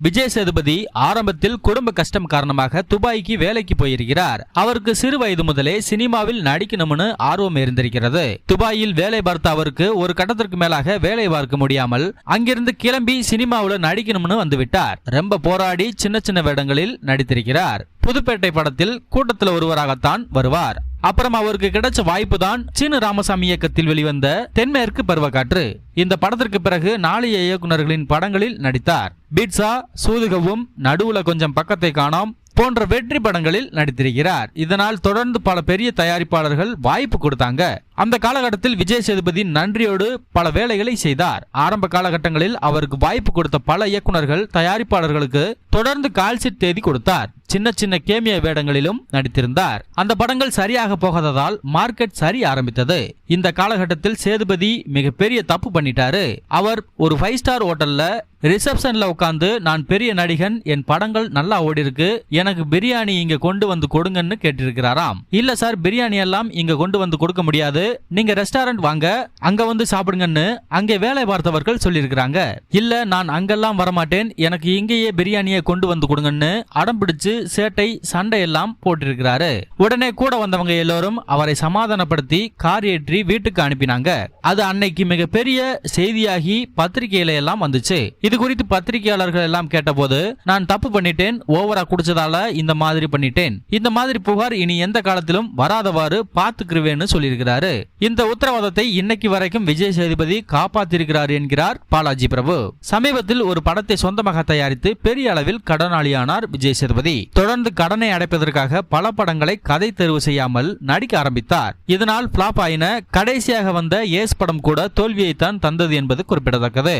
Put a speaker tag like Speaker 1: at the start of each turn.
Speaker 1: விஜய் சேதுபதி ஆரம்பத்தில் குடும்ப கஷ்டம் காரணமாக துபாய்க்கு வேலைக்கு போயிருக்கிறார். அவருக்கு சிறு வயது முதலே சினிமாவில் நடிக்கணும்னு ஆர்வம் இருந்திருக்கிறது. துபாயில் வேலை பார்த்த அவருக்கு ஒரு கட்டத்திற்கு மேலாக வேலை பார்க்க முடியாமல் அங்கிருந்து கிளம்பி சினிமாவில் நடிக்கணும்னு வந்துவிட்டார். ரொம்ப போராடி சின்ன சின்ன வேடங்களில் நடித்திருக்கிறார். புதுப்பேட்டை படத்தில் கூட்டத்தில் ஒருவராகத்தான் வருவார். அப்புறம் அவருக்கு கிடைச்ச வாய்ப்பு தான் சீனு ராமசாமி இயக்கத்தில் வெளிவந்த தென்மேற்கு பருவக்காற்று. இந்த படத்திற்கு பிறகு நாளைய இயக்குனர்களின் படங்களில் நடித்தார். பீட்சா சூதுகவும் நடுவுல கொஞ்சம் பக்கத்தை காணோம் போன்ற வெற்றி படங்களில் நடித்திருக்கிறார். இதனால் தொடர்ந்து பல பெரிய தயாரிப்பாளர்கள் வாய்ப்பு கொடுத்தாங்க. அந்த காலகட்டத்தில் விஜய் சேதுபதி நன்றியோடு பல வேலைகளை செய்தார். ஆரம்ப காலகட்டங்களில் அவருக்கு வாய்ப்பு கொடுத்த பல இயக்குனர்கள் தயாரிப்பாளர்களுக்கு தொடர்ந்து கால்ஷீட் தேதி கொடுத்தார். சின்ன சின்ன கேமிய வேடங்களிலும் நடித்திருந்தார். அந்த படங்கள் சரியாக போகாததால் மார்க்கெட் சரி ஆரம்பித்தது. இந்த காலகட்டத்தில் சேதுபதி மிகப்பெரிய தப்பு பண்ணிட்டாரு. அவர் ஒரு ஃபைவ் ஸ்டார் ஹோட்டல்ல ரிசப்ஷன்ல உட்காந்து நான் பெரிய நடிகன் என் படங்கள் நல்லா ஓடி இருக்கு எனக்கு பிரியாணி இங்க கொண்டு வந்து கொடுங்கன்னு கேட்டிருக்கிறாராம். இல்ல சார் பிரியாணி எல்லாம் இங்க கொண்டு வந்து கொடுக்க முடியாது. நீங்க ரெஸ்டாரண்ட் வாங்க அங்க வந்து சாப்பிடுங்கன்னு அங்கே வேலை பார்த்தவர்கள் சொல்லியிருக்கிறாங்க. இல்ல நான் அங்கெல்லாம் வரமாட்டேன். எனக்கு இங்கேயே பிரியாணியை கொண்டு வந்து கொடுங்கன்னு அடம் பிடிச்சு சேட்டை சண்டை எல்லாம் போட்டிருக்கிறாரு. உடனே கூட வந்தவங்க எல்லோரும் அவரை சமாதானப்படுத்தி கார் ஏற்றி வீட்டுக்கு அனுப்பினாங்க. அது அன்னைக்கு மிகப்பெரிய செய்தியாகி பத்திரிகையில எல்லாம் வந்துச்சு. இது குறித்து பத்திரிகையாளர்கள் எல்லாம் கேட்டபோது நான் தப்பு பண்ணிட்டேன் ஓவரா குடிச்சதால இந்த மாதிரி பண்ணிட்டேன். இந்த மாதிரி புகார் இனி எந்த காலத்திலும் வராதவாறு பார்த்துக்கிருவேன்னு சொல்லியிருக்கிறாரு. இந்த உத்தரவாதத்தை இன்னைக்கு வரைக்கும் விஜய் சேதுபதி காப்பாத்திருக்கிறார் என்கிறார் பாலாஜி பிரபு. சமீபத்தில் ஒரு படத்தை சொந்தமாக தயாரித்து பெரிய அளவில் கடனாளியானார் விஜய் சேதுபதி. தொடர்ந்து கடனை அடைப்பதற்காக பல படங்களை கதை தேர்வு செய்யாமல் நடிக்க ஆரம்பித்தார். இதனால் பிளாப் ஆயின கடைசியாக வந்த ஏஸ் படம் கூட தோல்வியைத்தான் தந்தது என்பது குறிப்பிடத்தக்கது.